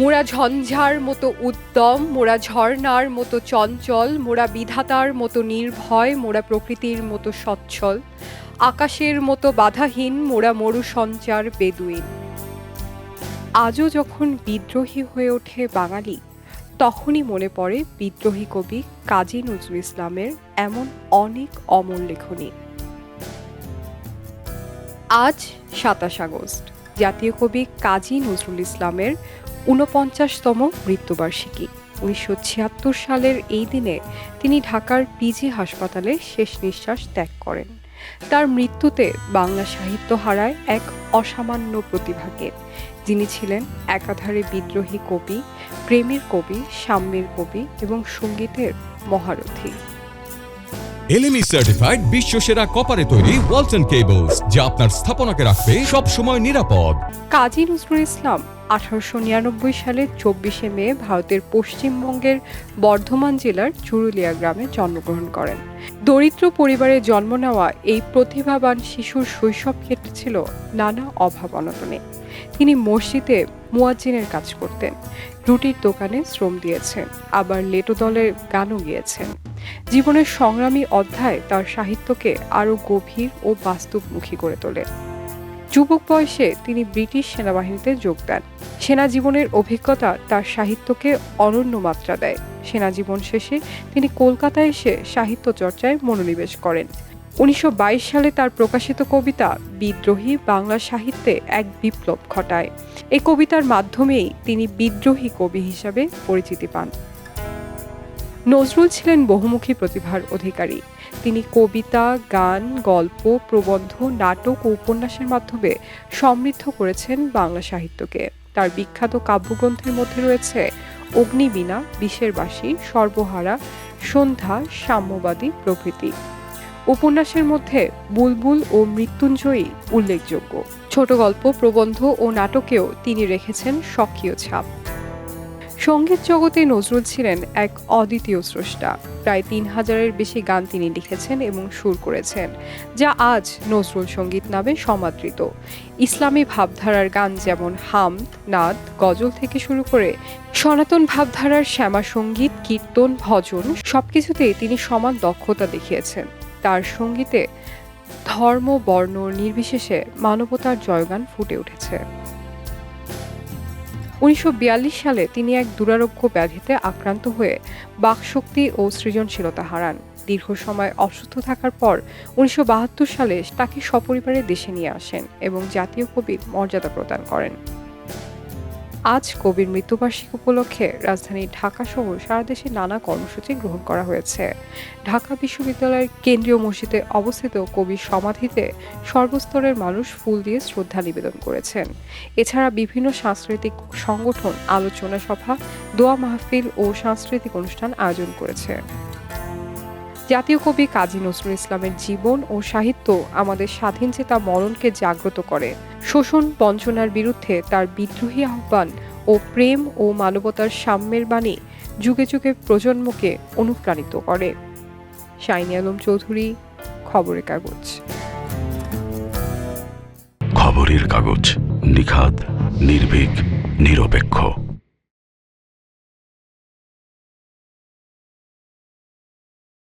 মোরা ঝঞ্ঝার মতো উদ্যম, মোরা ঝর্ণার মতো চঞ্চল, মোরা বিধাতার মতো নির্ভয়, মোরা প্রকৃতির মতো সচ্ছল। আকাশের মতো বাধাহীন, মোরা মরু সঞ্চার বেদুইন। আজও যখন বিদ্রোহী হয়ে ওঠে বাঙালি, তখনই মনে পড়ে বিদ্রোহী কবি কাজী নজরুল ইসলামের এমন অনেক অমল লেখনী। আজ সাতাশ আগস্ট। জাতীয় কবি কাজী নজরুল ইসলামের ঊনপঞ্চাশতম মৃত্যুবার্ষিকী। উনিশশো ছিয়াত্তর সালের এই দিনে তিনি ঢাকার পিজি হাসপাতালে শেষ নিঃশ্বাস ত্যাগ করেন। তার মৃত্যুতে বাংলা সাহিত্য হারায় এক অসামান্য প্রতিভাকে। যিনি ছিলেন একাধারে বিদ্রোহী কবি, প্রেমের কবি, সাম্যের কবি এবং সঙ্গীতের মহারথী। এলএমই সার্টিফাইড বিশ্বসেরা কপারে তৈরি ওয়ালটন কেবলস যা আপনার স্থাপনাকে রাখবে সব সময় নিরাপদ। কাজী নজরুল ইসলাম, আঠারোশো নিরানব্বই সালের চব্বিশে মে ভারতের পশ্চিমবঙ্গের বর্ধমান জেলার চুরুলিয়া গ্রামে জন্মগ্রহণ করেন। দরিদ্র পরিবারে জন্ম নেওয়া এই প্রতিভাবান শিশুর শৈশব কেটেছিল নানা অভাব অনটনে। তিনি মসজিদে মুয়াজ্জিনের কাজ করতেন। রুটির দোকানে শ্রম দিয়েছেন আবার লেটো দলের গানও গিয়েছেন জীবনের সংগ্রামী অধ্যায় তার সাহিত্যকে আরও গভীর ও বাস্তবমুখী করে তোলে। যুবক বয়সে তিনি ব্রিটিশ সেনাবাহিনীতে যোগ দেন। সেনা জীবনের অভিজ্ঞতা তার সাহিত্যকে অনন্য মাত্রা দেয়। সেনা জীবন শেষে তিনি কলকাতায় এসে সাহিত্য চর্চায় মনোনিবেশ করেন। উনিশশো বাইশ সালে তার প্রকাশিত কবিতা বিদ্রোহী বাংলা সাহিত্যে এক বিপ্লব ঘটায়। এই কবিতার মাধ্যমেই তিনি বিদ্রোহী কবি হিসাবে পরিচিতি পান। নজরুল ছিলেন বহুমুখী প্রতিভার অধিকারী। তিনি কবিতা, গান, গল্প, প্রবন্ধ, নাটক ও উপন্যাসের মাধ্যমে সমৃদ্ধ করেছেন বাংলা সাহিত্যকে। তার বিখ্যাত কাব্যগ্রন্থের মধ্যে রয়েছে অগ্নিবীণা, বিষের বাসী সর্বহারা, সন্ধ্যা, সাম্যবাদী প্রভৃতি। উপন্যাসের মধ্যে বুলবুল ও মৃত্যুঞ্জয়ী উল্লেখযোগ্য। ছোট গল্প, প্রবন্ধ ও নাটকেও তিনি রেখেছেন সক্রিয় ছাপ। সংগীত জগতে নজরুল ছিলেন এক অদ্বিতীয় স্রষ্টা। প্রায় তিন হাজারের বেশি গান তিনি লিখেছেন এবং সুর করেছেন, যা আজ নজরুল সংগীত নামে সমাদৃত। ইসলামী ভাবধারার গান যেমন হাম, নাদ, গজল থেকে শুরু করে সনাতন ভাবধারার শ্যামা সংগীত, কীর্তন, ভজন সবকিছুতেই তিনি সমান দক্ষতা দেখিয়েছেন। তার সঙ্গীতে ধর্ম, বর্ণ, নির্বিশেষে মানবতার জয়গান ফুটে উঠেছে। উনিশশো বিয়াল্লিশ সালে তিনি এক দুরারোগ্য ব্যাধিতে আক্রান্ত হয়ে বাকশক্তি ও সৃজনশীলতা হারান। দীর্ঘ সময় অসুস্থ থাকার পর উনিশশো বাহাত্তর সালে তাকে সপরিবারে দেশে নিয়ে আসেন এবং জাতীয় কবির মর্যাদা প্রদান করেন। আজ কবির মৃত্যুবার্ষিকী উপলক্ষে রাজধানী ঢাকা সহ সারা দেশে নানা কর্মসূচি গ্রহণ করা হয়েছে। ঢাকা বিশ্ববিদ্যালয়ের কেন্দ্রীয় মসজিদে অবস্থিত কবির সমাধিতে সর্বস্তরের মানুষ ফুল দিয়ে শ্রদ্ধা নিবেদন করেছেন। এছাড়া বিভিন্ন সাংস্কৃতিক সংগঠন, আলোচনা সভা, দোয়া মাহফিল ও সাংস্কৃতিক অনুষ্ঠান আয়োজন করেছে। জাতীয় কবি কাজী নজরুল ইসলামের জীবন ও সাহিত্য আমাদের স্বাধীন চেতা মরণকে জাগ্রত করে। শোষণ বঞ্চনার বিরুদ্ধে তার বিদ্রোহী আহ্বান ও প্রেম ও মানবতার সাম্যের বাণী যুগে যুগে প্রজন্মকে অনুপ্রাণিত করে। শাইনি আলম চৌধুরী, খবরের কাগজ। খবরের কাগজ নিখাদ, নির্ভীক, নিরপেক্ষ।